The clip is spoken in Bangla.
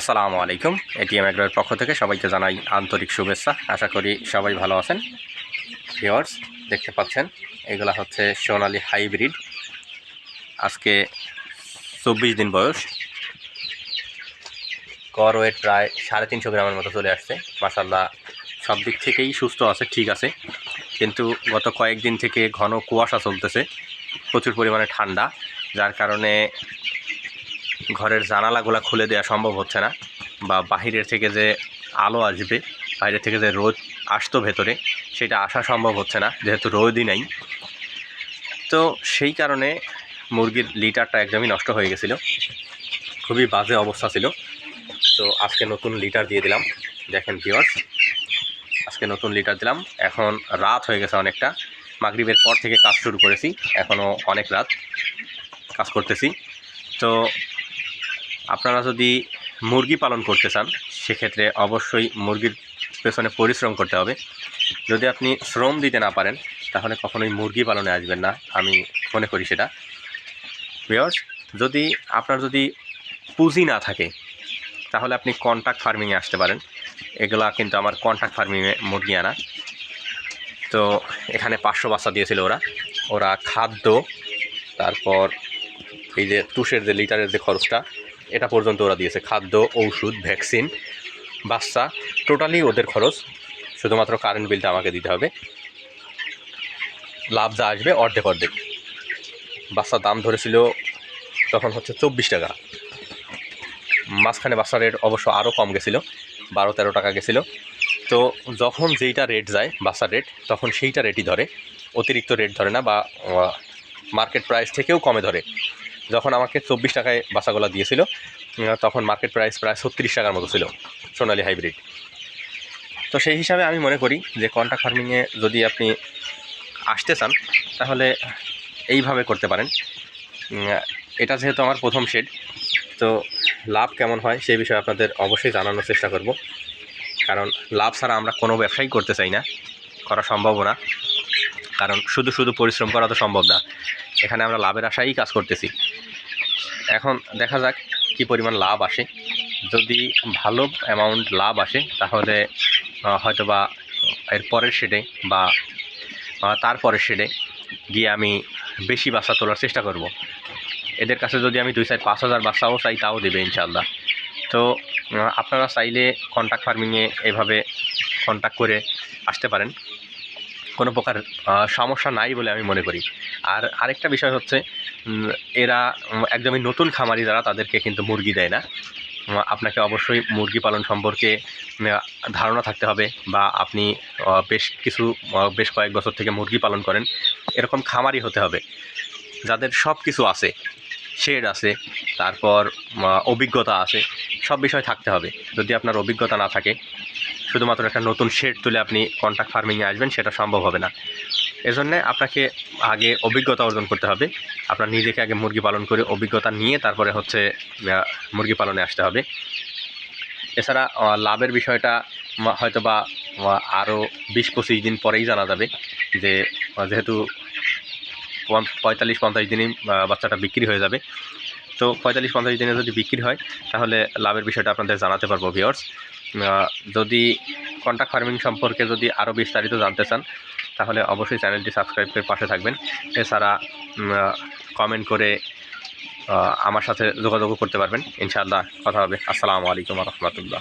আসসালামু আলাইকুম। এটিএম এগ্রোর পক্ষ থেকে সবাইকে জানাই আন্তরিক শুভেচ্ছা। আশা করি সবাই ভালো আছেন। ভিওয়ার্স দেখতে পাচ্ছেন, এগুলা হচ্ছে সোনালি হাইব্রিড। আজকে চব্বিশ দিন বয়স। কর ওয়েট প্রায় সাড়ে তিনশো গ্রামের মতো চলে আসছে। মাসাল্লাহ সব দিক থেকেই সুস্থ আছে, ঠিক আছে। কিন্তু গত কয়েকদিন থেকে ঘন কুয়াশা চলতেছে। প্রচুর পরিমাণে ঠান্ডা, যার কারণে ঘরের জানালাগুলো খুলে দেওয়া সম্ভব হচ্ছে না বা বাহিরের থেকে যে আলো আসবে বাইরে থেকে যে রোদ আসতো ভেতরে, সেটা আসা সম্ভব হচ্ছে না, যেহেতু রোদই নাই। তো সেই কারণে মুরগির লিটারটা একদমই নষ্ট হয়ে গেছিল। খুবই বাজে অবস্থা ছিল। তো আজকে নতুন লিটার দিয়ে দিলাম। দেখেন ভিওয়ার্স আজকে নতুন লিটার দিলাম। এখন রাত হয়ে গেছে অনেকটা। মাগরিবের পর থেকে কাজ শুরু করেছি। এখনও অনেক রাত কাজ করতেছি। তো আপনারা যদি মুরগি পালন করতে চান, সেক্ষেত্রে অবশ্যই মুরগির পেছনে পরিশ্রম করতে হবে। যদি আপনি শ্রম দিতে না পারেন, তাহলে কখনোই মুরগি পালনে আসবেন না। আমি মনে করি সেটা। বিয়র্স যদি আপনার যদি পুঁজি না থাকে, তাহলে আপনি কন্ট্রাক্ট ফার্মিংয়ে আসতে পারেন। এগুলা কিন্তু আমার কন্ট্রাক্ট ফার্মিংয়ে মুরগি আনা। তো এখানে পাঁচশো বাচ্চা দিয়েছিল ওরা। ওরা খাদ্য, তারপর এই যে তুষের যে লিটারের যে খরচটা এটা পর্যন্ত ওরা দিয়েছে, খাদ্য, ঔষধ, ভ্যাকসিন, বাচ্চা, টোটালি ওদের খরচ। শুধুমাত্র কারেন্ট বিলটা আমাকে দিতে হবে। লাভ যা আসবে অর্ধেক অর্ধেক। বাচ্চার দাম ধরেছিল তখন হচ্ছে চব্বিশ টাকা। মাঝখানে বাচ্চার রেট অবশ্য আরও কম গেছিল, বারো তেরো টাকা গেছিল। তো যখন যেইটা রেট যায়, বাচ্চার রেট তখন সেইটা রেটই ধরে। অতিরিক্ত রেট ধরে না বা মার্কেট প্রাইস থেকেও কমে ধরে। যখন আমাকে চব্বিশ টাকায় বাসাগোলা দিয়েছিল তখন মার্কেট প্রাইস প্রায় ছত্রিশ টাকার মতো ছিল, সোনালি হাইব্রিড তো সেই হিসাবে আমি মনে করি যে কন্ট্রাক্ট ফার্মিংয়ে যদি আপনি আসতে চান, তাহলে এইভাবে করতে পারেন। এটা যেহেতু আমার প্রথম শেড তো লাভ কেমন হয় সেই বিষয়ে আপনাদের অবশ্যই জানানোর চেষ্টা করব। কারণ লাভ ছাড়া আমরা কোনো ব্যবসাই করতে চাই না, করা সম্ভবও না। কারণ শুধু শুধু পরিশ্রম করা তো সম্ভব না। এখানে আমরা লাভের আশাই কাজ করতেছি। এখন দেখা যাক কি পরিমাণ লাভ আসে। যদি ভালো অ্যামাউন্ট লাভ আসে তাহলে আহ, হয়তোবা এর পরের শেডে বা তার পরের শেডে গিয়ে আমি বেশি বাচ্চা তোলার চেষ্টা করব। এদের কাছে যদি আমি দুই সাইড পাঁচ হাজার বাচ্চাও চাই তাও দেবে ইনশাল্লাহ তো আপনারা চাইলে কন্ট্রাক্ট ফার্মিংয়ে এভাবে কন্ট্যাক্ট করে আসতে পারেন। কোনো প্রকার সমস্যা নাই বলে আমি মনে করি। আর আরেকটা বিষয় হচ্ছে এরা একদমই নতুন খামারি যারা, তাদেরকে কিন্তু মুরগি দেয় না। আপনাকে অবশ্যই মুরগি পালন সম্পর্কে ধারণা থাকতে হবে বা আপনি বেশ কিছু বেশ কয়েক বছর থেকে মুরগি পালন করেন, এরকম খামারি হতে হবে। যাদের সব কিছু আছে, শেড আছে, তারপর অভিজ্ঞতা আছে, সব বিষয় থাকতে হবে। যদি আপনার অভিজ্ঞতা না থাকে শুধুমাত্র একটা নতুন শেড তুলে আপনি কন্ট্রাক্ট ফার্মিংয়ে আসবেন, সেটা সম্ভব হবে না। এজন্যে আপনাকে আগে অভিজ্ঞতা অর্জন করতে হবে। আপনার নিজেকে আগে মুরগি পালন করে অভিজ্ঞতা নিয়ে তারপরে হচ্ছে মুরগি পালনে আসতে হবে। এছাড়া লাভের বিষয়টা হয়তো বা আরও বিশ পঁচিশ দিন পরেই জানা যাবে যে যেহেতু পঁয়তাল্লিশ পঞ্চাশ দিনেই বাচ্চাটা বিক্রি হয়ে যাবে। তো পঁয়তাল্লিশ পঞ্চাশ দিনে যদি বিক্রি হয়, তাহলে লাভের বিষয়টা আপনাদের জানাতে পারব ভিওর্স যদি কন্ট্রাক্ট ফার্মিং সম্পর্কে যদি আরও বিস্তারিত জানতে চান, তাহলে অবশ্যই চ্যানেলটি সাবস্ক্রাইব করে পাশে থাকবেন। এছাড়া কমেন্ট করে আমার সাথে যোগাযোগও করতে পারবেন। ইনশাআল্লাহ, কথা হবে। আসসালামু আলাইকুম রহমতুল্লাহ।